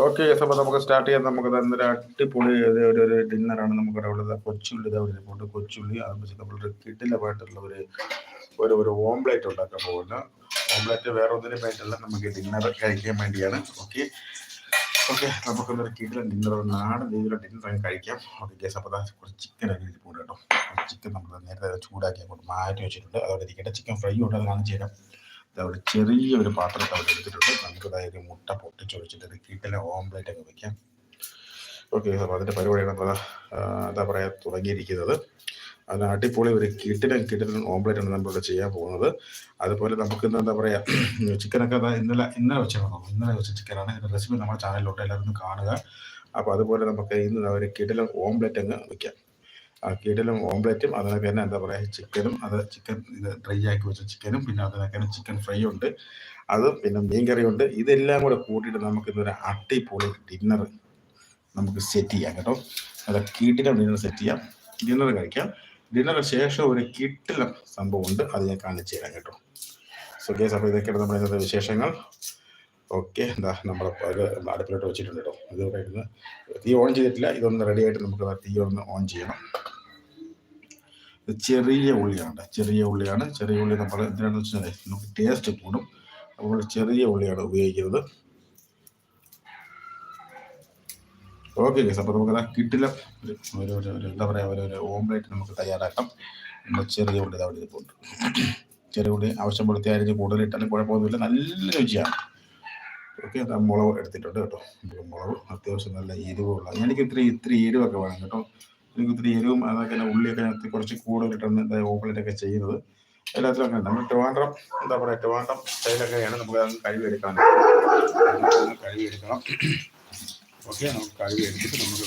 Okay അപ്പോൾ നമുക്ക് start ചെയ്യാം. നമുക്ക് ഇന്നൊരു അടിപൊളി ഒരു ഒരു ഡിന്നറാണ് നമുക്കിവിടെ ഉള്ളത്. കൊച്ചുള്ളി ഇവിടെ പോയിട്ട് കൊച്ചുള്ളി അത് വെച്ച് നമ്മൾ കിട്ടിലമായിട്ടുള്ള ഒരു ഒരു ഒരു ഓംപ്ലേറ്റ് ഉണ്ടാക്കാൻ പോകുന്നു ഓംപ്ലേറ്റ് വേറെ ഒന്നിനും പോയിട്ടല്ല നമുക്ക് ഡിന്നർ കഴിക്കാൻ വേണ്ടിയാണ്. ഓക്കെ ഓക്കെ നമുക്കൊന്നൊരു കിടിലൻ ഡിന്നർ നാടൻ രീതിയിലുള്ള ഡിന്നർ കഴിക്കാം. ഓക്കെ ഗ്യാസ് അപ്പോൾ കുറച്ച് ചിക്കൻ ഒക്കെ ഇരിപ്പുണ്ട് കേട്ടോ. ചിക്കൻ നമ്മൾ നേരത്തെ ചൂടാക്കി അങ്ങോട്ട് മാറ്റി വെച്ചിട്ടുണ്ട്. അതോടെ ഇരിക്കട്ടെ. ചിക്കൻ ഫ്രൈ ഉണ്ട് അത് ചെയ്യാം അവിടെ ചെറിയ ഒരു പാത്രത്തെ അവിടെ എടുത്തിട്ടുണ്ട്. ഒരു മുട്ട പൊട്ടിച്ചൊഴിച്ചിട്ട് ഒരു കീട്ടിലെ ഓംപ്ലേറ്റ് ഒക്കെ വെക്കാം. ഓക്കെ അപ്പോൾ അതിന്റെ പരിപാടിയാണ് നമ്മൾ എന്താ പറയുക തുടങ്ങിയിരിക്കുന്നത്. അതിന് അടിപൊളി ഒരു കിട്ടിലും കിട്ടിലും ഓംപ്ലേറ്റ് ആണ് നമ്മളിവിടെ ചെയ്യാൻ പോകുന്നത്. അതുപോലെ നമുക്ക് ഇന്ന് എന്താ പറയുക ചിക്കനൊക്കെ ഇന്നലെ ഇന്നലെ വെച്ചാണ് ഇന്നലെ വെച്ച ചിക്കനാണ് ഇതിന്റെ റെസിപ്പി നമ്മുടെ ചാനലിലോട്ട് എല്ലാവരും കാണുക. അപ്പോൾ അതുപോലെ നമുക്ക് ഇന്ന് ഒരു കിടിലം ഓംപ്ലേറ്റ് അങ്ങ് വെക്കാം. ആ കിടിലും ഓംലെറ്റും അതിനൊക്കെ തന്നെ എന്താ പറയുക ചിക്കനും അത് ചിക്കൻ ഇത് ഡ്രൈ ആക്കി വെച്ച ചിക്കനും പിന്നെ അതിനൊക്കെ തന്നെ ചിക്കൻ ഫ്രൈ ഉണ്ട്. അത് പിന്നെ മീൻ കറി ഉണ്ട്. ഇതെല്ലാം കൂടെ കൂട്ടിയിട്ട് നമുക്ക് ഇന്നൊരു അടിപൊളി ഡിന്നർ നമുക്ക് സെറ്റ് ചെയ്യാം കേട്ടോ. അത് കീട്ടിലും ഡിന്നർ സെറ്റ് ചെയ്യാം. ഡിന്നർ കഴിക്കാം. ഡിന്നറിന് ശേഷം ഒരു കിട്ടിലും സംഭവം ഉണ്ട്. അത് ഞാൻ കാണിച്ചു തരാം കേട്ടോ. സോ കേസ് അപ്പോൾ ഇതൊക്കെയാണ് നമ്മുടെ ഇന്നത്തെ വിശേഷങ്ങൾ. ഓക്കെ എന്താ നമ്മൾ അടുപ്പിലോട്ട് വെച്ചിട്ടുണ്ട് കേട്ടോ. ഇത് തീ ഓൺ ചെയ്തിട്ടില്ല. ഇതൊന്ന് റെഡി ആയിട്ട് നമുക്ക് തീ ഒന്ന് ഓൺ ചെയ്യണം. ചെറിയ ഉള്ളിയാണ്. ചെറിയ ഉള്ളിയാണ്. ചെറിയ ഉള്ളി നമ്മൾ എന്തിനാണെന്ന് വെച്ചാൽ നമുക്ക് ടേസ്റ്റ് കൂടും. അപ്പോൾ ചെറിയ ഉള്ളിയാണ് ഉപയോഗിക്കുന്നത്. ഓക്കെ ഗസ് അപ്പോൾ നമുക്കത് കിട്ടില്ല. ഒരു ഒരു ഒരു എന്താ പറയുക ഒരു ഒരു ഓംലേറ്റ് നമുക്ക് തയ്യാറാക്കാം. നമ്മൾ ചെറിയ ഉള്ളി അവിടെ ഇരിപ്പുണ്ട്. ചെറിയ ഉള്ളി ആവശ്യപ്പെടുത്തി അരിഞ്ഞ് കൂടുതൽ ഇട്ടാലും കുഴപ്പമൊന്നുമില്ല. നല്ല രുചിയാണ്. ഓക്കെ അത് മുളക് എടുത്തിട്ടുണ്ട് കേട്ടോ. മുളക് അത്യാവശ്യം നല്ല എരിവുള്ള എനിക്ക് ഇത്തിരി ഇത്തിരി എരിവൊക്കെ വേണം കേട്ടോ. ഇത്തിരി എരിവും അതൊക്കെ ഉള്ളിയൊക്കെ ഞാൻ കുറച്ച് കൂടുതലിട്ടാണ് എന്താ ഓംപ്ലേറ്റൊക്കെ ചെയ്യുന്നത്. എല്ലാത്തിലും അങ്ങനെ. നമ്മൾ ട്രിവാൻഡ്രം എന്താ പറയുക ട്രിവാൻഡ്രം സ്റ്റൈലൊക്കെയാണ് നമുക്ക് അത് കഴിവെടുക്കാൻ എടുക്കണം ഓക്കെ നമുക്ക് കഴിവെടുത്തിട്ട് നമുക്ക്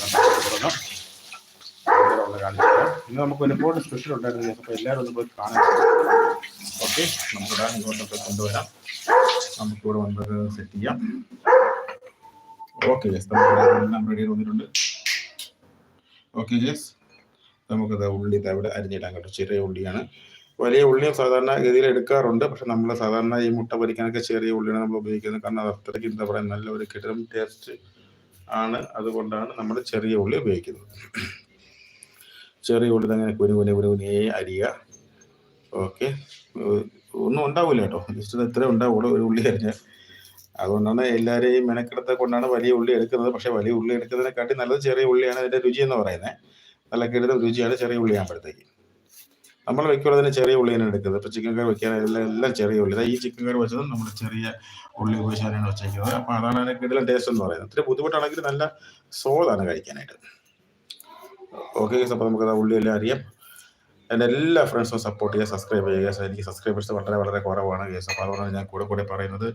കാണിച്ചു ഇന്ന് നമുക്ക് ഒരുപാട് സ്പെഷ്യൽ ഉണ്ടായിരുന്നു. അപ്പോൾ എല്ലാവരും ഒന്ന് പോയി കാണാൻ ഓക്കെ നമുക്ക് ഇങ്ങോട്ടൊക്കെ കൊണ്ടുവരാം. നമുക്കിവിടെ വന്നത് സെറ്റ് ചെയ്യാം. ഓക്കെ നമ്മൾ റെഡി വന്നിട്ടുണ്ട്. ഓക്കെ യെസ് നമുക്കത് ഉള്ളി ഇവിടെ അരിഞ്ഞിടാൻ കേട്ടോ. ചെറിയ ഉള്ളിയാണ്. വലിയ ഉള്ളിയും സാധാരണ ഗതിയിൽ എടുക്കാറുണ്ട്. പക്ഷെ നമ്മൾ സാധാരണ ഈ മുട്ട പൊരിക്കാനൊക്കെ ചെറിയ ഉള്ളിയാണ് നമ്മൾ ഉപയോഗിക്കുന്നത്. കാരണം അത് അത്രയ്ക്ക് എന്താ പറയുക നല്ലൊരു കിടം ടേസ്റ്റ് ആണ്. അതുകൊണ്ടാണ് നമ്മൾ ചെറിയ ഉള്ളി ഉപയോഗിക്കുന്നത്. ചെറിയ ഉള്ളി അങ്ങനെ കുനി കുനി കുനി കുനിയെ അരിയ. ഓക്കെ ഒന്നും ഉണ്ടാവില്ല കേട്ടോ. ജസ്റ്റ് ഇത്രേ ഉണ്ടാവുള്ളൂ. ഒരു ഉള്ളി അരിഞ്ഞ അതുകൊണ്ടാണ് എല്ലാവരെയും മെനക്കെടുത്ത കൊണ്ടാണ് വലിയ ഉള്ളി എടുക്കുന്നത്. പക്ഷേ വലിയ ഉള്ളി എടുക്കുന്നതിനെക്കാട്ടി നല്ലത് ചെറിയ ഉള്ളിയാണ് അതിന്റെ രുചി എന്ന് പറയുന്നത് നല്ല കിടന്ന രുചിയാണ് ചെറിയ ഉള്ളി ആകുമ്പോഴത്തേക്ക്. നമ്മൾ വെക്കുള്ളതിന് ചെറിയ ഉള്ളിയാണ് എടുക്കുന്നത്. ഇപ്പോൾ ചിക്കൻ കറി വെക്കാൻ എല്ലാം ചെറിയ ഉള്ളി. ഈ ചിക്കൻ കറി വെച്ചതും നമ്മൾ ചെറിയ ഉള്ളി ഉപയോഗിച്ചാണ് വെച്ചേക്കുന്നത്. അപ്പോൾ അതാണ് അതിന് കിടലൻ ടേസ്റ്റ് എന്ന് പറയുന്നത്. ഇത്തിരി ബുദ്ധിമുട്ടാണെങ്കിൽ നല്ല സോളാണ് കഴിക്കാനായിട്ട്. ഓക്കെ അപ്പോൾ ഉള്ളി എല്ലാം അറിയാം എന്റെ എല്ലാ ഫ്രണ്ട്സും സപ്പോർട്ട് ചെയ്യുക സബ്സ്ക്രൈബ് ചെയ്യുക. എനിക്ക് സബ്സ്ക്രൈബേഴ്സ് വളരെ വളരെ കുറവാണ് കേസ് അപ്പോൾ അതുകൊണ്ടാണ് ഞാൻ കൂടെ കൂടെ പറയുന്നത്.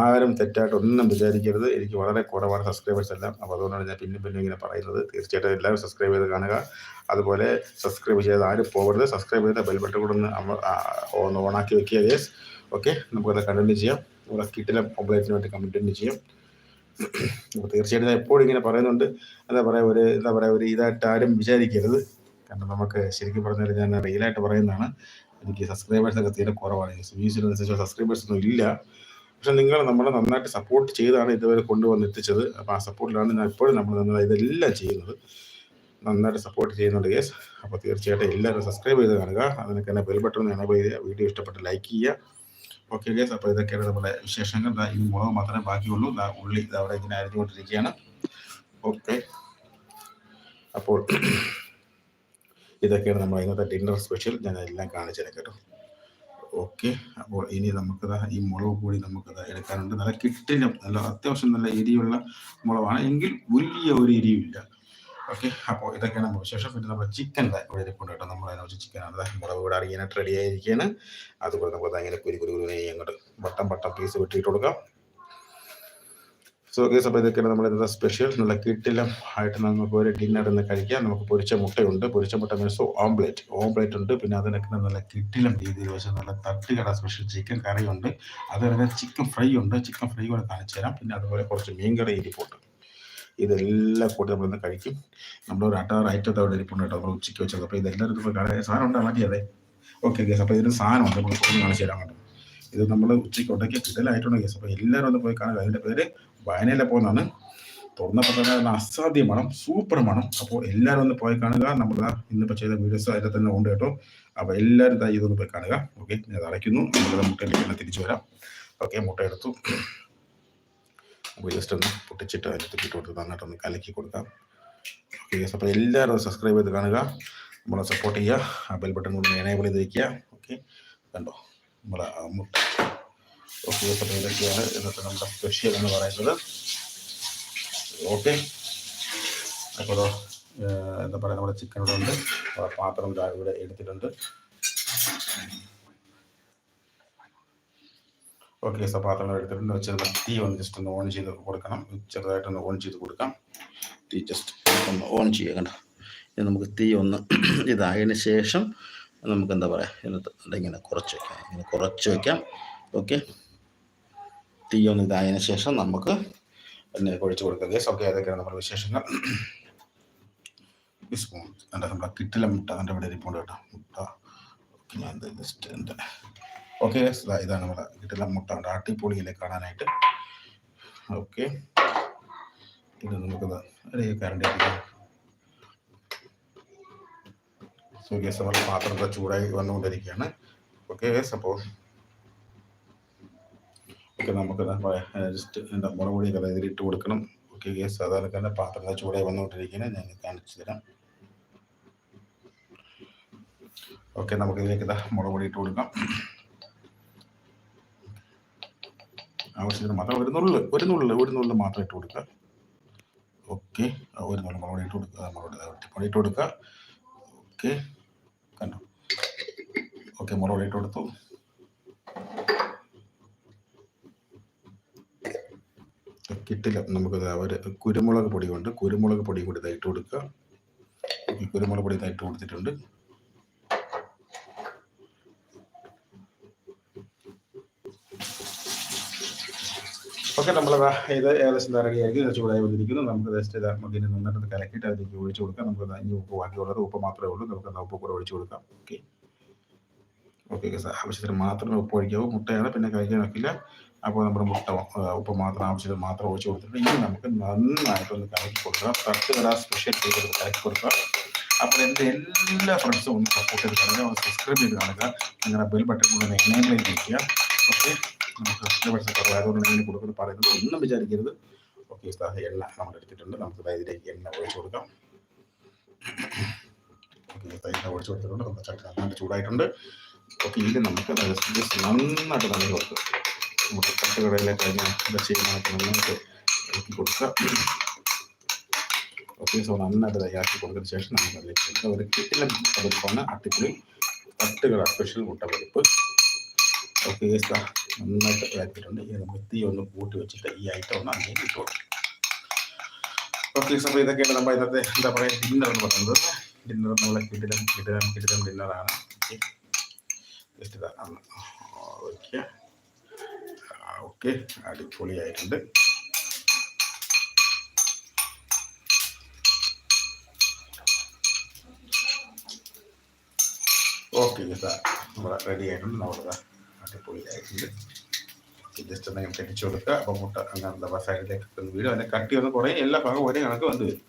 ആരും തെറ്റായിട്ട് ഒന്നും വിചാരിക്കരുത്. എനിക്ക് വളരെ കുറവാണ് സബ്സ്ക്രൈബേഴ്സ് എല്ലാം. അപ്പോൾ അതുകൊണ്ടാണ് ഞാൻ പിന്നെ പിന്നെ ഇങ്ങനെ പറയുന്നത്. തീർച്ചയായിട്ടും എല്ലാവരും സബ്സ്ക്രൈബ് ചെയ്ത് കാണുക. അതുപോലെ സബ്സ്ക്രൈബ് ചെയ്ത് ആരും പോകരുത്. സബ്സ്ക്രൈബ് ചെയ്ത ബെൽ ബട്ടൺ കൂടെ ഒന്ന് ഒന്ന് ഓണാക്കി വെക്കുക കേസ് ഓക്കെ നമുക്കത് കണ്ടിന്യൂ ചെയ്യാം. നമ്മുടെ കിട്ടിലെ ഓംപ്ലേറ്റിന് വേണ്ടി കണ്ടിന്യൂ ചെയ്യാം. അപ്പോൾ തീർച്ചയായിട്ടും എപ്പോഴും ഇങ്ങനെ പറയുന്നുണ്ട്. എന്താ പറയുക ഒരു എന്താ പറയുക ഒരു ഇതായിട്ട് ആരും വിചാരിക്കരുത്. കാരണം നമുക്ക് ശരിക്കും പറഞ്ഞാൽ ഞാൻ റിയലായിട്ട് പറയുന്നതാണ് എനിക്ക് സബ്സ്ക്രൈബേഴ്സ് ഒക്കെ തീരെ കുറവാണ്. വ്യൂസിനനുസരിച്ച് സബ്സ്ക്രൈബേഴ്സ് ഒന്നും ഇല്ല. പക്ഷെ നിങ്ങൾ നമ്മളെ നന്നായിട്ട് സപ്പോർട്ട് ചെയ്താണ് ഇതുവരെ കൊണ്ടുവന്ന് എത്തിച്ചത്. അപ്പോൾ ആ സപ്പോർട്ടിലാണ് ഞാൻ എപ്പോഴും നമ്മൾ നന്നായി ഇതെല്ലാം ചെയ്യുന്നത്. നന്നായിട്ട് സപ്പോർട്ട് ചെയ്യുന്നുണ്ട്. യെസ് അപ്പോൾ തീർച്ചയായിട്ടും എല്ലാവരും സബ്സ്ക്രൈബ് ചെയ്ത് കാണുക. അതിനൊക്കെ തന്നെ ബെൽ ബട്ടൺ എനേബിൾ വീഡിയോ ഇഷ്ടപ്പെട്ട് ലൈക്ക് ചെയ്യുക. ഓക്കെ ഗേസ് അപ്പോൾ ഇതൊക്കെയാണ് നമ്മുടെ വിശേഷങ്ങൾ. ഈ മുളക് മാത്രമേ ബാക്കിയുള്ളൂ. ഉള്ളി അവിടെ ഇങ്ങനെ അരിഞ്ഞുകൊണ്ടിരിക്കുകയാണ്. ഓക്കെ അപ്പോൾ ഇതൊക്കെയാണ് നമ്മൾ ഇന്നത്തെ ഡിന്നർ സ്പെഷ്യൽ ഞാൻ എല്ലാം കാണിച്ചു തരാം കേട്ടോ. ഓക്കെ അപ്പോൾ ഇനി നമുക്കത് ഈ മുളക് കൂടി നമുക്കത് എടുക്കാനുണ്ട്. നല്ല കിട്ടിലും നല്ല അത്യാവശ്യം നല്ല എരിയുള്ള മുളകാണ്. എങ്കിൽ വലിയ ഒരു എരിയുമില്ല ഓക്കെ അപ്പോൾ ഇതൊക്കെയാണ് നമ്മൾ വിശേഷം. പിന്നെ നമ്മുടെ ചിക്കൻ ഇവിടെ ഇരിപ്പുണ്ട് കേട്ടോ. നമ്മൾ അതിനെ വെച്ച് ചിക്കനാണ് മുളക് കൂടെ അറിയാനായിട്ട് റെഡി ആയിരിക്കുകയാണ്. അതുപോലെ നമുക്ക് അങ്ങനെ കുരു കുരു അങ്ങോട്ട് വട്ടം വട്ടം പീസ് വെട്ടിയിട്ട് കൊടുക്കാം. സോ കേസ് അപ്പോൾ ഇതൊക്കെയാണ് നമ്മൾ ഇന്നത്തെ സ്പെഷ്യൽ നല്ല കിട്ടിലും ആയിട്ട് നമുക്ക് ഒരു ഡിന്നർ എന്ന് കഴിക്കാം. നമുക്ക് പൊരിച്ച മുട്ടയുണ്ട്. പൊരിച്ച മുട്ട മീൻസ് ഓംപ്ലേറ്റ് ഓംപ്ലേറ്റ് ഉണ്ട്. പിന്നെ അതിനൊക്കെ നല്ല കിട്ടിലും രീതിയിൽ വെച്ച് നല്ല തട്ടുകട സ്പെഷ്യൽ ചിക്കൻ കറിയുണ്ട്. അതുപോലെ ചിക്കൻ ഫ്രൈ ഉണ്ട്. ചിക്കൻ ഫ്രൈ കൂടെ കാണിച്ചു തരാം. പിന്നെ അതുപോലെ കുറച്ച് മീൻ കറി ഇരിപ്പുണ്ട്. ഇതെല്ലാം കൂടി നമ്മളിന്ന് കഴിക്കും. നമ്മളൊരു അട്ടാറ് ഐറ്റത്തെ അവിടെ ഇരിപ്പുണ്ട് കേട്ടോ. നമ്മൾ ഉച്ചയ്ക്ക് വെച്ചത്. അപ്പോൾ ഇതെല്ലാം സാധനം ഉണ്ട്? മതിയതെ ഓക്കെ ഗേസ് അപ്പോൾ ഇതിന് സാധനമുണ്ട് നമ്മൾ കാണിച്ചു തരാൻ ഇത് നമ്മൾ ഉച്ചയ്ക്ക് ഉണ്ടാക്കിയ കിടലായിട്ടുണ്ട് കേസ് അപ്പോൾ എല്ലാവരും ഒന്ന് പോയി കാണുക. അതിന്റെ പേര് വയനയിലെ പോകുന്നതാണ്. തുറന്ന തന്നെ അസാധ്യമാണ് അസാധ്യ മണം സൂപ്പർ മണം അപ്പോൾ എല്ലാവരും ഒന്ന് പോയി കാണുക. നമ്മൾ ഇന്നിപ്പോൾ ചെയ്ത വീഡിയോസ് അതിൽ തന്നെ ഉണ്ട് കേട്ടോ. അപ്പോൾ എല്ലാവരും ദാ ഇതൊന്ന് പോയി കാണുക. ഓക്കെ ഞാൻ അടയ്ക്കുന്നു. നമ്മൾ മുട്ടയിലേക്ക് തിരിച്ചു വരാം. ഓക്കെ മുട്ട എടുത്തു. അപ്പോൾ ജസ്റ്റ് ഒന്ന് പൊട്ടിച്ചിട്ട് അതിനകത്ത് ഇട്ട് കൊടുത്ത് നന്നായിട്ടൊന്ന് കലക്കി കൊടുക്കാം. ഓക്കെ അപ്പോൾ എല്ലാവരും സബ്സ്ക്രൈബ് ചെയ്ത് കാണുക. നമ്മളെ സപ്പോർട്ട് ചെയ്യുക. ആ ബെൽ ബട്ടൺ കൂടി എനേബിൾ ചെയ്ത് വയ്ക്കുക ഓക്കെ കണ്ടോ? നമ്മളെ മുട്ട. ഓക്കെ അപ്പോൾ ഇതൊക്കെയാണ് ഇന്നത്തെ നമ്മുടെ സ്പെഷ്യൽ എന്ന് പറയുന്നത്? ഓക്കെ അപ്പോൾ എന്താ പറയുക നമ്മുടെ ചിക്കൻ ഇവിടെ ഉണ്ട്. പാത്രം ഇവിടെ എടുത്തിട്ടുണ്ട്. ഓക്കെ സോ പാത്രങ്ങൾ എടുത്തിട്ടുണ്ട്. ചെറുതായി തീ ഒന്ന് ജസ്റ്റ് ഒന്ന് ഓൺ ചെയ്ത് കൊടുക്കണം. ചെറുതായിട്ടൊന്ന് ഓൺ ചെയ്ത് കൊടുക്കാം. തീ ജസ്റ്റ് ഒന്ന് ഓൺ ചെയ്യണ്ട ഇനി നമുക്ക് തീ ഒന്ന് ഇതായതിനു ശേഷം നമുക്ക് എന്താ പറയുക ഇതിനകത്ത് ഇങ്ങനെ കുറച്ച് വയ്ക്കാം ഇങ്ങനെ കുറച്ച് വയ്ക്കാം ഓക്കെ. തീ ഒന്ന് ഇതായതിനു ശേഷം നമുക്ക് എണ്ണ ഒഴിച്ച് കൊടുക്കുക ഗേസ് ഓക്കെ അതൊക്കെയാണ് നമ്മുടെ വിശേഷങ്ങൾ? സ്പൂൺ എന്റെ നമ്മുടെ കിറ്റിലെ മുട്ട എന്റെ ഇവിടെ ഇരിപ്പുണ്ട് കേട്ടോ. മുട്ട. ഓക്കെ ഞാൻ ജസ്റ്റ് എന്റെ. ഓക്കെ ഇതാണ് നമ്മുടെ കിറ്റിലെ മുട്ട. ഉണ്ട് ആട്ടിപ്പൊളിയിലെ കാണാനായിട്ട്? ഓക്കെ. ഇത് നമുക്കത് കറണ്ട് സോ ഗ്യാസ് നമ്മുടെ പാത്രം ചൂടായി വന്നുകൊണ്ടിരിക്കുകയാണ്. ഓക്കെ ഗ്യാസ് അപ്പോൾ ഓക്കെ നമുക്ക് ജസ്റ്റ് എന്താ മുളക് പൊടിയൊക്കെ ഇതിൽ ഇട്ട് കൊടുക്കണം. ഓക്കെ ഗ്യാസ് തന്നെ പാത്രങ്ങൾ ചൂടായി വന്നുകൊണ്ടിരിക്കുന്നത് ഞാൻ കാണിച്ചു തരാം. ഓക്കെ നമുക്ക് ഇതിലേക്ക് ഇതാ മുളക് ഇട്ട് കൊടുക്കാം. ആവശ്യത്തിന് മാത്രം ഒരു നുള്ളിൽ ഒരു നുള്ളിൽ ഒരു നുള്ളിൽ മാത്രം ഇട്ട് കൊടുക്കുക. ഓക്കെ ഒരു നുള്ളിൽ മുളക് ഇട്ട് കൊടുക്കുക മുളക് പൊടി പൊടി ഇട്ട് കൊടുക്കുക. ഓക്കെ കണ്ടു? ഓക്കെ മുളക് ഇട്ട് കൊടുത്തു. കിട്ടില്ല. നമുക്ക് ഒരു കുരുമുളക് പൊടി കൊണ്ട് കുരുമുളക് പൊടി കൂടി ഇതായിട്ട് കൊടുക്കുക. കുരുമുളക് പൊടി ഇതായിട്ട് കൊടുത്തിട്ടുണ്ട്. ഓക്കെ നമ്മളതാ ഇത് ഏകദേശം റെഡിയാക്കി ചൂടായി വന്നിരിക്കുന്നു. നമുക്ക് ജസ്റ്റ് ഇത് ഇനി നന്നായിട്ട് കലക്കിയിട്ട് അതിലേക്ക് ഒഴിച്ചു കൊടുക്കാം. നമുക്ക് ഇനി ഉപ്പ് ബാക്കിയുള്ളത് ഉപ്പ് മാത്രമേ ഉള്ളൂ. നമുക്ക് ഉപ്പ് കൂടെ ഒഴിച്ചു കൊടുക്കാം. ഓക്കെ. ഓക്കെ സാർ ആവശ്യത്തിന് മാത്രമേ ഉപ്പ് ഒഴിക്കാവൂ മുട്ടയാണ് പിന്നെ കഴിക്കാൻ വെക്കില്ല. അപ്പോൾ നമ്മുടെ മുട്ട ഉപ്പ് മാത്രം ആവശ്യത്തിന് മാത്രം ഒഴിച്ച് കൊടുത്തിട്ട് ഇനി നമുക്ക് നന്നായിട്ടൊന്ന് കലക്കി കൊടുക്കുക തട്ട് കട സ്പെഷ്യൽ ചെയ്ത് കലക്കി കൊടുക്കുക അപ്പോൾ എന്റെ എല്ലാ ഫ്രണ്ട്സും ഒന്ന് സപ്പോർട്ട് ചെയ്ത് കാണുക ഒന്ന് സബ്സ്ക്രൈബ് ചെയ്ത് കാണുക. നിങ്ങളുടെ ബെൽ ബട്ടൺ കൂടെ എനേബിൾ ചെയ്ത് ഓക്കെ? നമുക്ക് സബ്സ്ക്രൈബേഴ്സ് കുറവായതുകൊണ്ട് ഇങ്ങനെ കൊടുക്കുന്നത് പറയുന്നത് ഒന്നും വിചാരിക്കരുത്. ഓക്കെ സാർ എണ്ണ നമ്മൾ എടുത്തിട്ടുണ്ട് നമുക്ക് ഇതിലേക്ക് എണ്ണ ഒഴിച്ച് കൊടുക്കാം. ഓക്കെ എണ്ണ ഒഴിച്ച് കൊടുത്തിട്ടുണ്ട്. നമ്മുടെ ചട്ടി നന്നായിട്ട് ചൂടായിട്ടുണ്ട്. ഓക്കെ ഇത് നമുക്ക് ജസ്റ്റ് നന്നായിട്ട് നല്ല കൊടുക്കുക നമുക്ക് തട്ടുകടയിലേക്ക് കഴിഞ്ഞ ഇത് ചെയ്യുന്നതൊക്കെ നന്നായിട്ട് ഇളക്കി കൊടുക്കുക. ഓക്കെ സോ നന്നായിട്ട് തയ്യാറാക്കി കൊടുത്തതിന് ശേഷം നമുക്ക് അതിലേക്ക് കൊടുക്കുക ഒരു കിട്ടില പരിപ്പാണ് അട്ടിപ്പൊളി തട്ടുകട സ്പെഷ്യൽ മുട്ട പതിപ്പ്. ഓക്കെ നന്നായിട്ട് ഇതാക്കിയിട്ടുണ്ട് ഇത് നമുക്ക് തീ ഒന്ന് കൂട്ടി വെച്ചിട്ട് ഈ ഐറ്റം ഒന്ന് അങ്ങനെ ഇട്ട് കൊടുക്കും. ഓക്കെ സാർ ഇതൊക്കെയാണ് നമ്മൾ ഇന്നത്തെ എന്താ പറയുക ഡിന്നർ എന്ന് പറയുന്നത്. ഡിന്നർ നമ്മളെ കിടിലം കിടിലം കിടിലം ഡിന്നറാണ് ഓക്കെ ജസ്റ്റ് ഇതാ ഓക്കെ ഓക്കെ അടിപൊളിയായിട്ടുണ്ട് ഓക്കെ ഇതാ നമ്മൾ റെഡി ആയിട്ടുണ്ട് നമ്മളിതാ അടിപൊളിയായിട്ടുണ്ട് ജസ്റ്റ് ഒന്ന് കെട്ടിച്ചു കൊടുക്കുക അപ്പം മുട്ട അങ്ങനെ എന്താ സൈഡിലേക്ക് ഒന്ന് വീഴും കട്ടി ഒന്ന് കുറേ എല്ലാ ഭാഗവും ഒരേ കണക്ക് വന്ന് വരും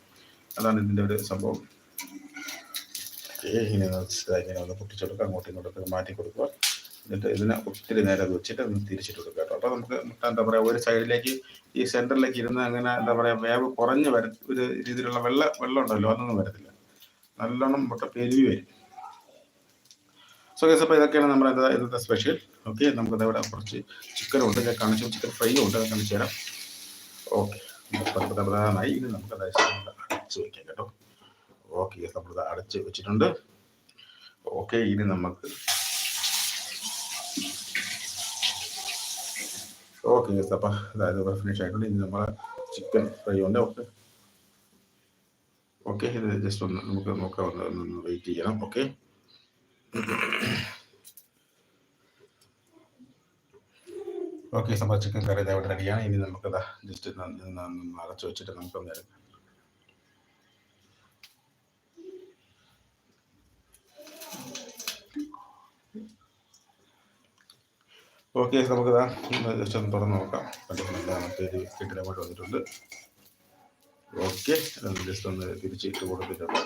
അതാണ് ഇതിന്റെ ഒരു സംഭവം ഓക്കെ ഇങ്ങനെ ഇങ്ങനെ ഒന്ന് പൊട്ടിച്ചു കൊടുക്കുക അങ്ങോട്ടും ഇങ്ങോട്ടൊക്കെ മാറ്റി കൊടുക്കുക. എന്നിട്ട് ഇതിനെ ഒത്തിരി നേരം അത് വെച്ചിട്ട് ഒന്ന് തിരിച്ചിട്ട് കൊടുക്കുക കേട്ടോ. അപ്പോൾ നമുക്ക് മുട്ട എന്താ പറയുക ഒരു സൈഡിലേക്ക് ഈ സെന്ററിലേക്ക് ഇരുന്ന് അങ്ങനെ എന്താ പറയുക വേവ് കുറഞ്ഞ് വര ഒരു രീതിയിലുള്ള വെള്ള വെള്ളം ഉണ്ടല്ലോ അതൊന്നും വരത്തില്ല. നല്ലോണം മുട്ട പെരുവി വരും. സോ ഗസ് അപ്പോൾ ഇതൊക്കെയാണ് നമ്മുടെ ഇന്നത്തെ സ്പെഷ്യൽ ഓക്കെ നമുക്ക് ഇവിടെ കുറച്ച് ചിക്കൻ ഉണ്ട്. ഞാൻ കാണിച്ചു ചിക്കൻ ഫ്രൈ ഉണ്ട്. കാണിച്ചു തരാം. ഓക്കെ പ്രധാനമായി ഇത് നമുക്ക് അതായത് വയ്ക്കാം കേട്ടോ. ഓക്കെ നമ്മളിത് അടച്ച് വെച്ചിട്ടുണ്ട്. ഓക്കെ ഇനി നമുക്ക് ഓക്കെ ഗസ് അപ്പം അതായത് ഇവിടെ ഫിനിഷ് ആയിട്ടുണ്ട്. ഇനി നമ്മളെ ചിക്കൻ ഫ്രൈ ഉണ്ട്. ഓക്കെ. ഓക്കെ ഇത് ജസ്റ്റ് ഒന്ന് നമുക്ക് നോക്കാം ഒന്ന് ഒന്ന് വെയിറ്റ് ചെയ്യണം. Okay. Okay summer chicken curry ഇതവിടെ റെഡിയാണ് ഇനി നമുക്കത് ജസ്റ്റ് അടച്ചു വെച്ചിട്ട് നമുക്കൊന്ന് എടുക്കാം ഓക്കെ നമുക്കിതാ ജസ്റ്റ് ഒന്ന് തുറന്ന് നോക്കാം. കണ്ടിട്ട് മറ്റൊരു നമുക്ക് ഇത് കിട്ടിലങ്ങോട്ട് വന്നിട്ടുണ്ട്. ഓക്കെ ജസ്റ്റ് ഒന്ന് തിരിച്ചിട്ട് കൊടുത്തിട്ടുണ്ട്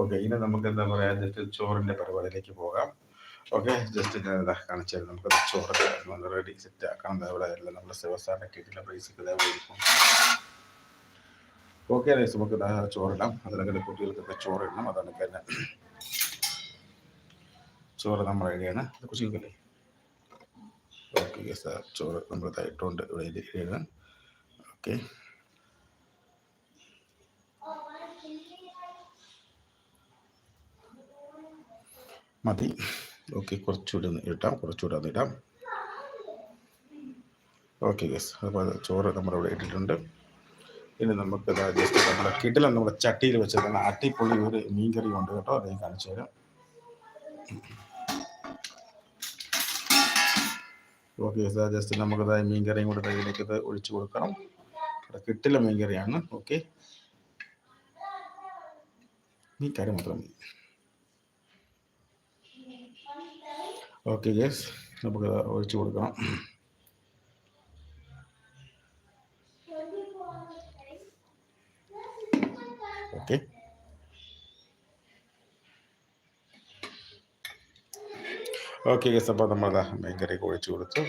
ഓക്കെ ഇനി നമുക്ക് എന്താ പറയാ ജസ്റ്റ് ചോറിന്റെ പരിപാടിയിലേക്ക് പോകാം. ഓക്കെ ജസ്റ്റ് ഞാൻ ഇതാ കാണിച്ചു തരാം. നമുക്ക് ഒന്ന് റെഡി സെറ്റ് ആക്കണം. ഇവിടെ എല്ലാം നമ്മുടെ സെവസാറിന്റെ കിട്ടില്ല പ്രൈസ് ഓക്കെ റൈസ് നമുക്ക് ഇതാ ചോറിടാം. അതിനൊക്കെ കുട്ടികൾക്കൊക്കെ ചോറിടണം അതാണ് തന്നെ ചോറ് നമ്മൾ റെഡിയാണ് കുച്ചിക്കല്ലേ ഓക്കെ സാർ ചോറ് നമ്മൾ ഇട്ടുകൊണ്ട് ഇവിടെ എഴുതാം ഓക്കെ മതി. ഓക്കെ കുറച്ചുകൂടി ഒന്ന് ഇട്ടാം കുറച്ചുകൂടി ഒന്ന് ഇടാം. ഓക്കെ ഗസ് അപ്പോൾ ചോറ് നമ്മളിവിടെ ഇട്ടിട്ടുണ്ട്. ഇനി നമുക്ക് ജസ്റ്റ് നമ്മുടെ കിട്ടില നമ്മുടെ ചട്ടിയിൽ വെച്ചിട്ടുണ്ട് അട്ടിപ്പൊളി ഒരു മീൻകറി ഉണ്ട് കേട്ടോ അതേ കാണിച്ചു തരാം. ഓക്കെ സാർ ജസ്റ്റ് നമുക്കത് മീൻകറിയും കൂടെ ഇതിലേക്ക് ഇത് ഒഴിച്ചു കൊടുക്കണം. കിട്ടില്ല മീൻകറിയാണ്. ഓക്കെ ഈ കറി മാത്രം മതി. ഓക്കെ ഗസ് നമുക്ക് ഒഴിച്ചു കൊടുക്കണം. ഓക്കെ ഓക്കെ ഗസ് അപ്പോൾ നമ്മളതാ മീൻകറിയൊക്കെ ഒഴിച്ചു കൊടുത്തു.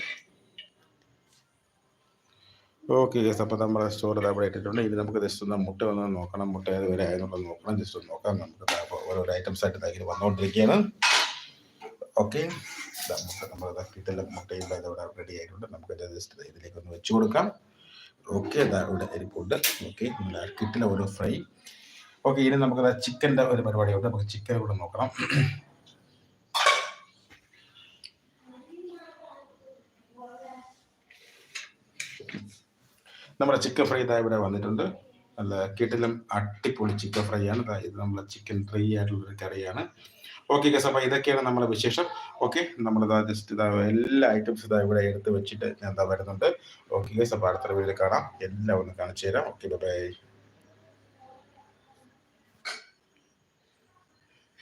ഓക്കെ ഗസ് അപ്പോൾ നമ്മുടെ സ്റ്റോർ അവിടെ ഇട്ടിട്ടുണ്ട്. ഇനി നമുക്ക് ജസ്റ്റ് ഒന്ന് മുട്ട ഒന്ന് നോക്കണം. മുട്ട ഏത് വരെ ആയതുള്ളത് നോക്കണം. ജസ്റ്റ് ഒന്ന് നോക്കാം. നമുക്ക് ഓരോ ഐറ്റംസ് ആയിട്ട് ഇതിൽ വന്നുകൊണ്ടിരിക്കുകയാണ് ഓക്കെ നമുക്ക് നമ്മൾ ഇതെല്ലാം മുട്ടയും ഇതവിടെ റെഡി ആയിട്ടുണ്ട്. നമുക്ക് ജസ്റ്റ് ഇതിലേക്ക് ഒന്ന് വെച്ച് കൊടുക്കാം. ഓക്കെ അതാ ഇവിടെ അരിപ്പുണ്ട് ഓക്കെ കിട്ടില്ല ഓരോ ഫ്രൈ ഓക്കെ ഇനി നമുക്ക് ചിക്കന്റെ ഒരു പരിപാടിയുണ്ട് നമുക്ക് ചിക്കൻ കൂടെ നോക്കണം. നമ്മുടെ ചിക്കൻ ഫ്രൈ ഇതാ ഇവിടെ വന്നിട്ടുണ്ട്. നല്ല കിട്ടിലും അടിപൊളി ചിക്കൻ ഫ്രൈ ആണ്. ഇത് നമ്മളെ ചിക്കൻ ഫ്രൈ ആയിട്ടുള്ളൊരു കറിയാണ്. ഓക്കെ ഗസ് അപ്പോൾ ഇതൊക്കെയാണ് നമ്മുടെ വിശേഷം. ഓക്കെ നമ്മളിതാ ജസ്റ്റ് ഇതാ എല്ലാ ഐറ്റംസ് ഇതാ ഇവിടെ എടുത്ത് വെച്ചിട്ട് ഞാൻ എന്താ വരുന്നുണ്ട്. ഓക്കെ ഗസ് അപ്പോൾ അടുത്ത വീഡിയോയിൽ കാണാം. എല്ലാം ഒന്ന് കാണിച്ചു തരാം. Okay bye